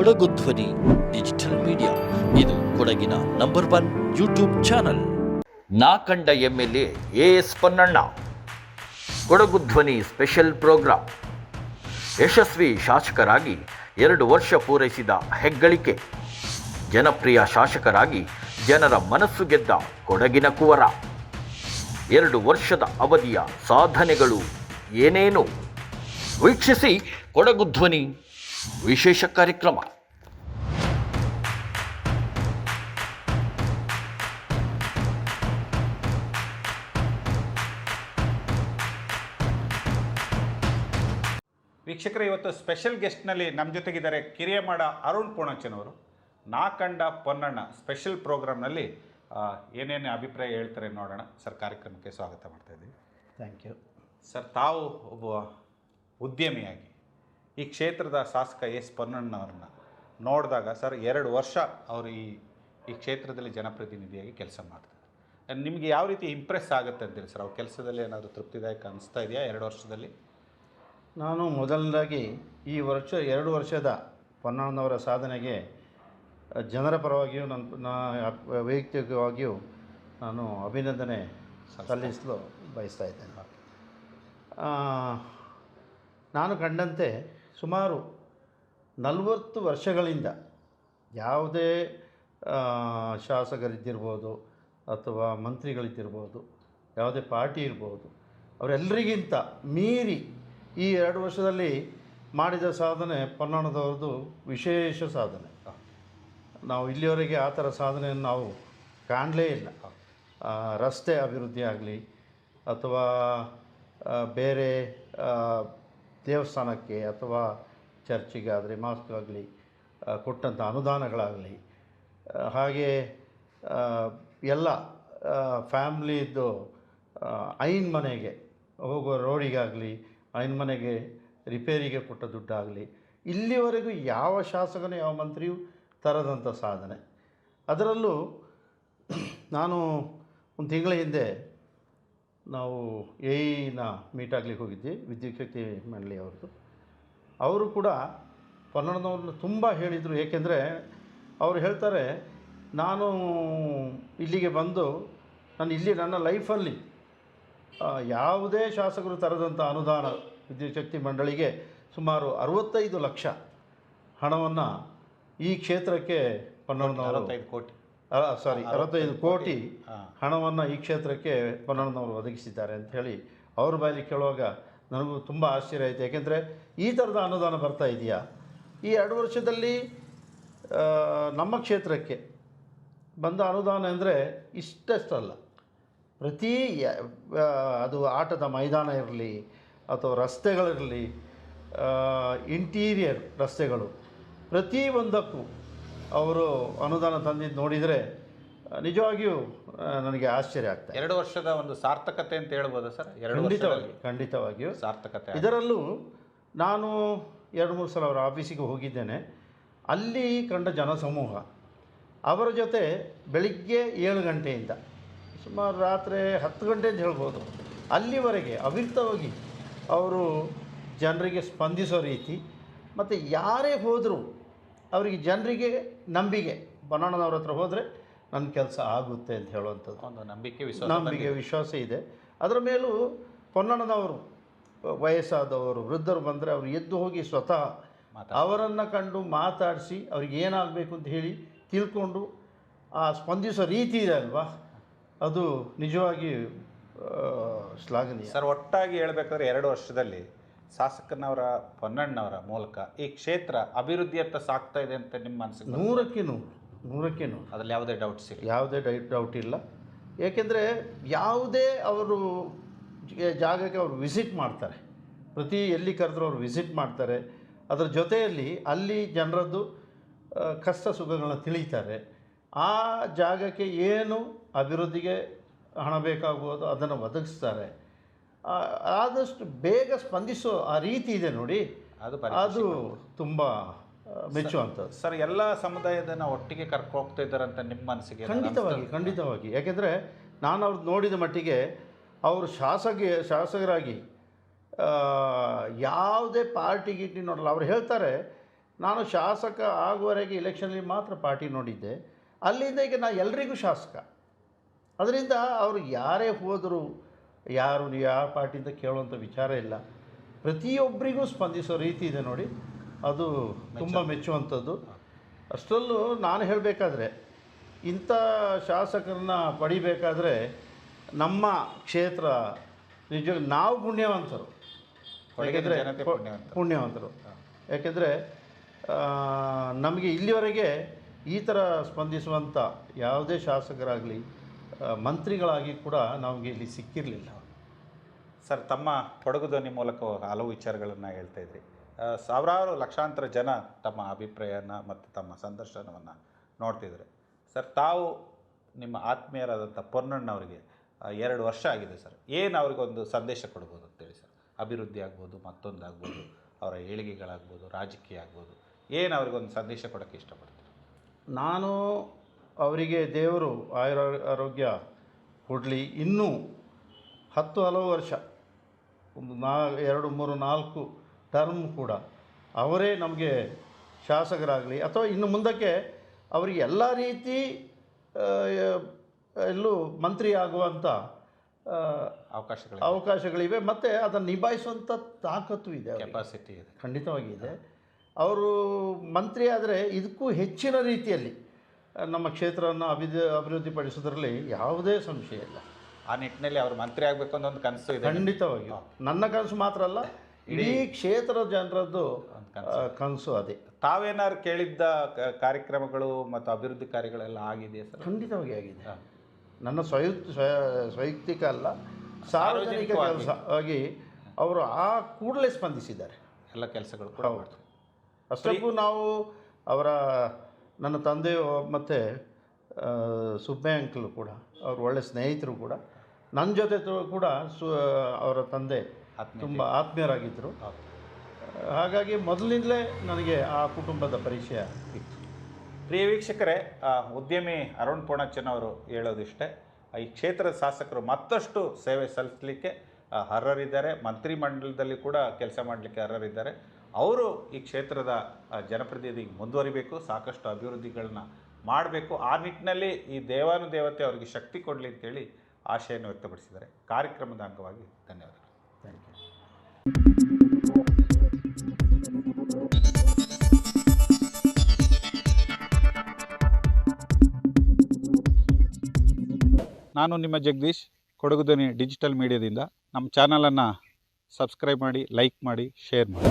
ಕೊಡಗು ಧ್ವನಿ, digital media. ಇದು ಕೊಡಗಿನ ನಂಬರ್ ಒನ್ ಯೂಟ್ಯೂಬ್ ಚಾನಲ್. ನಾ ಕಂಡ L A S Ponnanna. Kodagu Dhwani special programme. ಯಶಸ್ವಿ ಶಾಸಕರಾಗಿ ಎರಡು ವರ್ಷ ಪೂರೈಸಿದ ಹೆಗ್ಗಳಿಕೆ. ಜನಪ್ರಿಯ ಶಾಸಕರಾಗಿ ಜನರ ಮನಸ್ಸು ಗೆದ್ದ ಕೊಡಗಿನ ಕುವರ. ಎರಡು ವರ್ಷದ ಅವಧಿಯ ಸಾಧನೆಗಳು ಏನೇನು? ವೀಕ್ಷಿಸಿ ಕೊಡಗು ಧ್ವನಿ. ವಿಶೇಷ ಕಾರ್ಯಕ್ರಮ. ವೀಕ್ಷಕರು ಇವತ್ತು ಸ್ಪೆಷಲ್ ಗೆಸ್ಟ್ನಲ್ಲಿ ನಮ್ಮ ಜೊತೆಗಿದ್ದಾರೆ ಕಿರಿಯಮಾಡ ಅರುಣ್ ಪೂಣಚ್ಚನವರು ನಾ ಕಂಡ ಪೊನ್ನಣ್ಣ ಸ್ಪೆಷಲ್ ಪ್ರೋಗ್ರಾಮ್ನಲ್ಲಿ ಏನೇನು ಅಭಿಪ್ರಾಯ ಹೇಳ್ತಾರೆ ನೋಡೋಣ. ಸರ್ ಕಾರ್ಯಕ್ರಮಕ್ಕೆ ಸ್ವಾಗತ ಮಾಡ್ತಾ ಇದ್ದೀವಿ. ಥ್ಯಾಂಕ್ ಯು ಸರ್ ತಾವು ಒಬ್ಬ ಉದ್ಯಮಿಯಾಗಿ. ಈ ಕ್ಷೇತ್ರದ ಶಾಸಕ ಎಸ್ ಪೊನ್ನಣ್ಣವ್ರನ್ನ ನೋಡಿದಾಗ ಸರ್ ಎರಡು ವರ್ಷ ಅವರು ಈ ಈ ಕ್ಷೇತ್ರದಲ್ಲಿ ಜನಪ್ರತಿನಿಧಿಯಾಗಿ ಕೆಲಸ ಮಾಡ್ತಾರೆ ನಿಮಗೆ ಯಾವ ರೀತಿ ಇಂಪ್ರೆಸ್ ಆಗುತ್ತೆ ಅಂತೀರಿ ಸರ್? ಅವ್ರ ಕೆಲಸದಲ್ಲಿ ಏನಾದರೂ ತೃಪ್ತಿದಾಯಕ ಅನಿಸ್ತಾ ಇದೆಯಾ ಎರಡು ವರ್ಷದಲ್ಲಿ? ನಾನು ಮೊದಲನೇದಾಗಿ ಈ ವರ್ಷ ಎರಡು ವರ್ಷದ ಪೊನ್ನಣ್ಣನವರ ಸಾಧನೆಗೆ ಜನರ ಪರವಾಗಿಯೂ ನನ್ನ ನಾ ವೈಯಕ್ತಿಕವಾಗಿಯೂ ನಾನು ಅಭಿನಂದನೆ ಸಲ್ಲಿಸಲು ಬಯಸ್ತಾ ಇದ್ದೇನೆ. ನಾನು ಕಂಡಂತೆ ಸುಮಾರು ನಲವತ್ತು ವರ್ಷಗಳಿಂದ ಯಾವುದೇ ಶಾಸಕರಿದ್ದಿರ್ಬೋದು ಅಥವಾ ಮಂತ್ರಿಗಳಿದ್ದಿರ್ಬೋದು, ಯಾವುದೇ ಪಾರ್ಟಿ ಇರ್ಬೋದು, ಅವರೆಲ್ಲರಿಗಿಂತ ಮೀರಿ ಈ ಎರಡು ವರ್ಷದಲ್ಲಿ ಮಾಡಿದ ಸಾಧನೆ ಪೊನ್ನಣದವ್ರದ್ದು ವಿಶೇಷ ಸಾಧನೆ. ನಾವು ಇಲ್ಲಿಯವರೆಗೆ ಆ ಥರ ಸಾಧನೆಯನ್ನು ನಾವು ಕಾಣಲೇ ಇಲ್ಲ. ರಸ್ತೆ ಅಭಿವೃದ್ಧಿ ಆಗಲಿ ಅಥವಾ ಬೇರೆ ದೇವಸ್ಥಾನಕ್ಕೆ ಅಥವಾ ಚರ್ಚಿಗಾದರೆ ಮಾಸ್ಕ್ಗಾಗಲಿ ಕೊಟ್ಟಂಥ ಅನುದಾನಗಳಾಗಲಿ ಹಾಗೆ ಎಲ್ಲ ಫ್ಯಾಮ್ಲಿದು ಐನ್ ಮನೆಗೆ ಹೋಗೋ ರೋಡಿಗಾಗಲಿ, ಐನ್ ಮನೆಗೆ ರಿಪೇರಿಗೆ ಕೊಟ್ಟ ದುಡ್ಡಾಗಲಿ, ಇಲ್ಲಿವರೆಗೂ ಯಾವ ಶಾಸಕನು ಯಾವ ಮಂತ್ರಿಯೂ ತರದಂಥ ಸಾಧನೆ. ಅದರಲ್ಲೂ ನಾನು ಒಂದು ತಿಂಗಳ ಹಿಂದೆ ನಾವು ಎಐನ ಮೀಟ್ ಆಗ್ಲಿಕ್ಕೆ ಹೋಗಿದ್ವಿ ವಿದ್ಯುತ್ ಶಕ್ತಿ ಮಂಡಳಿ ಅವ್ರದ್ದು. ಅವರು ಕೂಡ ಕನ್ನಡದವ್ರನ್ನ ತುಂಬ ಹೇಳಿದರು. ಏಕೆಂದರೆ ಅವರು ಹೇಳ್ತಾರೆ, ನಾನು ಇಲ್ಲಿಗೆ ಬಂದು, ನಾನು ಇಲ್ಲಿ ನನ್ನ ಲೈಫಲ್ಲಿ ಯಾವುದೇ ಶಾಸಕರು ತರದಂಥ ಅನುದಾನ ವಿದ್ಯುತ್ ಶಕ್ತಿ ಮಂಡಳಿಗೆ ಸುಮಾರು ಅರವತ್ತೈದು ಲಕ್ಷ ಹಣವನ್ನು ಈ ಕ್ಷೇತ್ರಕ್ಕೆ ಪನ್ನೊಂದು ಅರವತ್ತೈದು ಕೋಟಿ. ಸಾರಿ ಅರವತ್ತೈದು ಕೋಟಿ ಹಣವನ್ನು ಈ ಕ್ಷೇತ್ರಕ್ಕೆ ಪೊನ್ನಣ್ಣನವರು ಒದಗಿಸಿದ್ದಾರೆ ಅಂತ ಹೇಳಿ ಅವ್ರ ಬಾಯಲ್ಲಿ ಕೇಳುವಾಗ ನನಗೂ ತುಂಬ ಆಶ್ಚರ್ಯ ಆಯಿತು. ಯಾಕೆಂದರೆ ಈ ಥರದ ಅನುದಾನ ಬರ್ತಾ ಇದೆಯಾ? ಈ ಎರಡು ವರ್ಷದಲ್ಲಿ ನಮ್ಮ ಕ್ಷೇತ್ರಕ್ಕೆ ಬಂದ ಅನುದಾನ ಅಂದರೆ ಇಷ್ಟಷ್ಟಲ್ಲ. ಪ್ರತಿ ಅದು ಆಟದ ಮೈದಾನ ಇರಲಿ ಅಥವಾ ರಸ್ತೆಗಳಿರಲಿ ಇಂಟೀರಿಯರ್ ರಸ್ತೆಗಳು ಪ್ರತಿ ಒಂದಕ್ಕೂ ಅವರು ಅನುದಾನ ತಂದಿದ್ದು ನೋಡಿದರೆ ನಿಜವಾಗಿಯೂ ನನಗೆ ಆಶ್ಚರ್ಯ ಆಗ್ತದೆ ಎರಡು ವರ್ಷದ ಒಂದು ಸಾರ್ಥಕತೆ ಅಂತ ಹೇಳ್ಬೋದಾ ಸರ್? ಎರಡು ಖಂಡಿತವಾಗಿ ಖಂಡಿತವಾಗಿಯೂ. ಸಾರ್ಥಕತೆ ಇದರಲ್ಲೂ ನಾನು ಎರಡು ಮೂರು ಸಲ ಅವರ ಆಫೀಸಿಗೆ ಹೋಗಿದ್ದೇನೆ. ಅಲ್ಲಿ ಕಂಡ ಜನಸಮೂಹ ಅವರ ಜೊತೆ ಬೆಳಿಗ್ಗೆ ಏಳು ಗಂಟೆಯಿಂದ ಸುಮಾರು ರಾತ್ರಿ ಹತ್ತು ಗಂಟೆ ಅಂತ ಹೇಳ್ಬೋದು ಅಲ್ಲಿವರೆಗೆ ಅವಿರ್ತವಾಗಿ ಅವರು ಜನರಿಗೆ ಸ್ಪಂದಿಸೋ ರೀತಿ ಮತ್ತು ಯಾರೇ ಹೋದರೂ ಅವರಿಗೆ ಜನರಿಗೆ ನಂಬಿಕೆ. ಬನ್ನಣ್ಣನವ್ರ ಹತ್ರ ಹೋದರೆ ನನ್ನ ಕೆಲಸ ಆಗುತ್ತೆ ಅಂತ ಹೇಳುವಂಥದ್ದು. ಒಂದು ನಂಬಿಕೆ ವಿಶ್ವಾಸ ನಂಬಿಕೆ ವಿಶ್ವಾಸ ಇದೆ. ಅದರ ಮೇಲೂ ಪೊನ್ನಣ್ಣನವರು ವಯಸ್ಸಾದವರು ವೃದ್ಧರು ಬಂದರೆ ಅವರು ಎದ್ದು ಹೋಗಿ ಸ್ವತಃ ಅವರನ್ನು ಕಂಡು ಮಾತಾಡಿಸಿ ಅವ್ರಿಗೆ ಏನಾಗಬೇಕು ಅಂತ ಹೇಳಿ ತಿಳ್ಕೊಂಡು ಆ ಸ್ಪಂದಿಸೋ ರೀತಿ ಇದೆ ಅಲ್ವಾ? ಅದು ನಿಜವಾಗಿ ಶ್ಲಾಘನೀಯ. ಸರ್ ಒಟ್ಟಾಗಿ ಹೇಳಬೇಕಾದ್ರೆ ಎರಡು ವರ್ಷದಲ್ಲಿ ಶಾಸಕನವರ ಪೊನ್ನಣ್ಣವರ ಮೂಲಕ ಈ ಕ್ಷೇತ್ರ ಅಭಿವೃದ್ಧಿಯತ್ತ ಸಾಗ್ತಾ ಇದೆ ಅಂತ ನಿಮ್ಮ ಅನಿಸಿಕೆ ನೂರಕ್ಕೆ ನೂರು ನೂರಕ್ಕೆ ನೂರು. ಅದ್ರಲ್ಲಿ ಯಾವುದೇ ಡೌಟ್ಸ್ ಇಲ್ಲ ಯಾವುದೇ ಡೈ ಡೌಟ್ ಇಲ್ಲ. ಏಕೆಂದರೆ ಯಾವುದೇ ಅವರು ಜಾಗಕ್ಕೆ ಅವರು ವಿಸಿಟ್ ಮಾಡ್ತಾರೆ. ಪ್ರತಿ ಎಲ್ಲಿ ಕರೆದ್ರೂ ಅವರು ವಿಸಿಟ್ ಮಾಡ್ತಾರೆ. ಅದರ ಜೊತೆಯಲ್ಲಿ ಅಲ್ಲಿ ಜನರದ್ದು ಕಷ್ಟ ಸುಖಗಳನ್ನ ತಿಳಿತಾರೆ. ಆ ಜಾಗಕ್ಕೆ ಏನು ಅಭಿವೃದ್ಧಿಗೆ ಹಣ ಬೇಕಾಗುವುದು ಅದನ್ನು ಒದಗಿಸ್ತಾರೆ. ಆದಷ್ಟು ಬೇಗ ಸ್ಪಂದಿಸೋ ಆ ರೀತಿ ಇದೆ ನೋಡಿ. ಅದು ಅದು ತುಂಬ ಮೆಚ್ಚುವಂಥದ್ದು. ಸರ್ ಎಲ್ಲ ಸಮುದಾಯದನ್ನ ಒಟ್ಟಿಗೆ ಕರ್ಕೊ ಹೋಗ್ತಾ ಇದ್ದಾರೆ ಅಂತ ನಿಮ್ಮ ಮನಸ್ಸಿಗೆ ಖಂಡಿತವಾಗಿ ಖಂಡಿತವಾಗಿ. ಯಾಕೆಂದರೆ ನಾನು ಅವ್ರು ನೋಡಿದ ಮಟ್ಟಿಗೆ ಅವರು ಶಾಸಕ ಶಾಸಕರಾಗಿ ಯಾವುದೇ ಪಾರ್ಟಿ ಗೀಟಿ ನೋಡಲ್ಲ. ಅವ್ರು ಹೇಳ್ತಾರೆ ನಾನು ಶಾಸಕ ಆಗುವವರೆಗೆ ಇಲೆಕ್ಷನಲ್ಲಿ ಮಾತ್ರ ಪಾರ್ಟಿ ನೋಡಿದ್ದೆ. ಅಲ್ಲಿಂದ ಈಗ ನಾನು ಎಲ್ರಿಗೂ ಶಾಸಕ. ಅದರಿಂದ ಅವರು ಯಾರೇ ಹೋದರೂ ಯಾರು ಯಾವ ಪಾರ್ಟಿ ಅಂತ ಕೇಳುವಂಥ ವಿಚಾರ ಇಲ್ಲ. ಪ್ರತಿಯೊಬ್ಬರಿಗೂ ಸ್ಪಂದಿಸೋ ರೀತಿ ಇದೆ ನೋಡಿ. ಅದು ತುಂಬ ಮೆಚ್ಚುವಂಥದ್ದು. ಅಷ್ಟರಲ್ಲೂ ನಾನು ಹೇಳಬೇಕಾದ್ರೆ ಇಂಥ ಶಾಸಕರನ್ನ ಪಡಿಬೇಕಾದ್ರೆ ನಮ್ಮ ಕ್ಷೇತ್ರ ನಿಜ ನಾವು ಪುಣ್ಯವಂತರು. ಯಾಕೆಂದರೆ. ಪುಣ್ಯವಂತರು. ಯಾಕೆಂದರೆ ನಮಗೆ ಇಲ್ಲಿವರೆಗೆ ಈ ಥರ ಸ್ಪಂದಿಸುವಂಥ ಯಾವುದೇ ಶಾಸಕರಾಗಲಿ ಮಂತ್ರಿಗಳಾಗಿ ಕೂಡ ನಮಗೆ ಇಲ್ಲಿ ಸಿಕ್ಕಿರಲಿಲ್ಲ. ಸರ್ ತಮ್ಮ ಕೊಡಗು ಧ್ವನಿ ಮೂಲಕ ಹಲವು ವಿಚಾರಗಳನ್ನು ಹೇಳ್ತಾ ಇದ್ರಿ. ಸಾವಿರಾರು ಲಕ್ಷಾಂತರ ಜನ ತಮ್ಮ ಅಭಿಪ್ರಾಯನ ಮತ್ತು ತಮ್ಮ ಸಂದರ್ಶನವನ್ನು ನೋಡ್ತಿದ್ದಾರೆ ಸರ್ ತಾವು ನಿಮ್ಮ ಆತ್ಮೀಯರಾದಂಥ ಪೊನ್ನಣ್ಣವರಿಗೆ ಎರಡು ವರ್ಷ ಆಗಿದೆ ಸರ್. ಏನು ಅವ್ರಿಗೊಂದು ಸಂದೇಶ ಕೊಡ್ಬೋದು ಅಂತೇಳಿ ಸರ್? ಅಭಿವೃದ್ಧಿ ಆಗ್ಬೋದು ಮತ್ತೊಂದಾಗ್ಬೋದು ಅವರ ಏಳಿಗೆಗಳಾಗ್ಬೋದು ರಾಜಕೀಯ ಆಗ್ಬೋದು. ಏನು ಅವ್ರಿಗೊಂದು ಸಂದೇಶ ಕೊಡೋಕ್ಕೆ ಇಷ್ಟಪಡ್ತೀರಿ? ನಾನು ಅವರಿಗೆ ದೇವರು ಆಯುರ ಆರೋಗ್ಯ ಕೊಡಲಿ. ಇನ್ನೂ ಹತ್ತು ಹಲವು ವರ್ಷ ಒಂದು ನಾ ಎರಡು ಮೂರು ನಾಲ್ಕು ಟರ್ಮ್ ಕೂಡ ಅವರೇ ನಮಗೆ ಶಾಸಕರಾಗಲಿ. ಅಥವಾ ಇನ್ನು ಮುಂದಕ್ಕೆ ಅವರಿಗೆ ಎಲ್ಲ ರೀತಿ ಎಲ್ಲೂ ಮಂತ್ರಿ ಆಗುವಂಥ ಅವಕಾಶಗಳು ಅವಕಾಶಗಳಿವೆ. ಮತ್ತು ಅದನ್ನು ನಿಭಾಯಿಸುವಂಥ ತಾಕತ್ತು ಇದೆ. ಕೆಪಾಸಿಟಿ ಇದೆ. ಖಂಡಿತವಾಗಿ ಇದೆ. ಅವರು ಮಂತ್ರಿ ಆದರೆ ಇದಕ್ಕೂ ಹೆಚ್ಚಿನ ರೀತಿಯಲ್ಲಿ ನಮ್ಮ ಕ್ಷೇತ್ರವನ್ನು ಅಭಿವೃದ್ಧಿ ಅಭಿವೃದ್ಧಿಪಡಿಸೋದ್ರಲ್ಲಿ ಯಾವುದೇ ಸಂಶಯ ಇಲ್ಲ. ಆ ನಿಟ್ಟಿನಲ್ಲಿ ಅವರು ಮಂತ್ರಿ ಆಗಬೇಕು ಅಂತ ಒಂದು ಕನಸು ಇದೆ. ಖಂಡಿತವಾಗಿ ನನ್ನ ಕನಸು ಮಾತ್ರ ಅಲ್ಲ ಇಡೀ ಕ್ಷೇತ್ರದ ಜನರದ್ದು ಕನಸು. ಅದೇ. ತಾವೇನಾದ್ರು ಕೇಳಿದ್ದ ಕ- ಕಾರ್ಯಕ್ರಮಗಳು ಮತ್ತು ಅಭಿವೃದ್ಧಿ ಕಾರ್ಯಗಳೆಲ್ಲ ಆಗಿದೆಯಾ ಸರ್? ಖಂಡಿತವಾಗಿ ಆಗಿದೆ. ನನ್ನ ಸ್ವಯುಕ್ತ ಸ್ವಯಕ್ತಿಕ ಸ್ವೈಯಕ್ತಿಕ ಅಲ್ಲ ಸಾರ್ವಜನಿಕ ಸಾರ್ವಜನಿಕವಾಗಿ. ಕೆಲಸ ಆಗಿ ಅವರು ಆ ಕೂಡಲೇ ಸ್ಪಂದಿಸಿದ್ದಾರೆ. ಎಲ್ಲ ಕೆಲಸಗಳು ಕೂಡ ಮಾಡ್ತಾರೆ. ಅಷ್ಟಕ್ಕೂ ನಾವು ಅವರ ನನ್ನ ತಂದೆ ಮತ್ತು ಸುಬ್ಬೆ ಅಂಕಲ್ ಕೂಡ ಅವರು ಒಳ್ಳೆ ಸ್ನೇಹಿತರು ಕೂಡ ನನ್ನ ಜೊತೆ ಕೂಡ ಸು ಅವರ ತಂದೆ. ತುಂಬ ಆತ್ಮೀಯರಾಗಿದ್ದರು. ಹಾಗಾಗಿ ಮೊದಲಿಂದಲೇ ನನಗೆ ಆ ಕುಟುಂಬದ ಪರಿಚಯ ಇತ್ತು ಪ್ರಿಯ ವೀಕ್ಷಕರೇ ಆ, ಉದ್ಯಮಿ ಅರುಣ್ ಪೂರ್ಣಚ್ಚನ್ ಅವರು ಹೇಳೋದಿಷ್ಟೇ ಈ ಕ್ಷೇತ್ರದ ಶಾಸಕರು ಮತ್ತಷ್ಟು ಸೇವೆ ಸಲ್ಲಿಸಲಿಕ್ಕೆ ಅರ್ಹರಿದ್ದಾರೆ ಮಂತ್ರಿಮಂಡಲದಲ್ಲಿ ಕೂಡ ಕೆಲಸ ಮಾಡಲಿಕ್ಕೆ ಅರ್ಹರಿದ್ದಾರೆ ಅವರು ಈ ಕ್ಷೇತ್ರದ ಜನಪ್ರತಿನಿಧಿಗೆ ಮುಂದುವರಿಬೇಕು ಸಾಕಷ್ಟು ಅಭಿವೃದ್ಧಿಗಳನ್ನ ಮಾಡಬೇಕು. ಆ ನಿಟ್ಟಿನಲ್ಲಿ ಈ ದೇವಾನುದೇವತೆ ಅವರಿಗೆ ಶಕ್ತಿ ಕೊಡಲಿ ಅಂತೇಳಿ ಆಶಯನ್ನು ವ್ಯಕ್ತಪಡಿಸಿದ್ದಾರೆ. ಕಾರ್ಯಕ್ರಮದ ಅಂಗವಾಗಿ ಧನ್ಯವಾದಗಳು. Thank you. ನಾನು ನಿಮ್ಮ ಜಗದೀಶ್ ಕೊಡಗುದನಿ ಡಿಜಿಟಲ್ ಮೀಡಿಯಾದಿಂದ. ನಮ್ಮ ಚಾನಲನ್ನು ಸಬ್ಸ್ಕ್ರೈಬ್ ಮಾಡಿ ಲೈಕ್ ಮಾಡಿ ಶೇರ್ ಮಾಡಿ.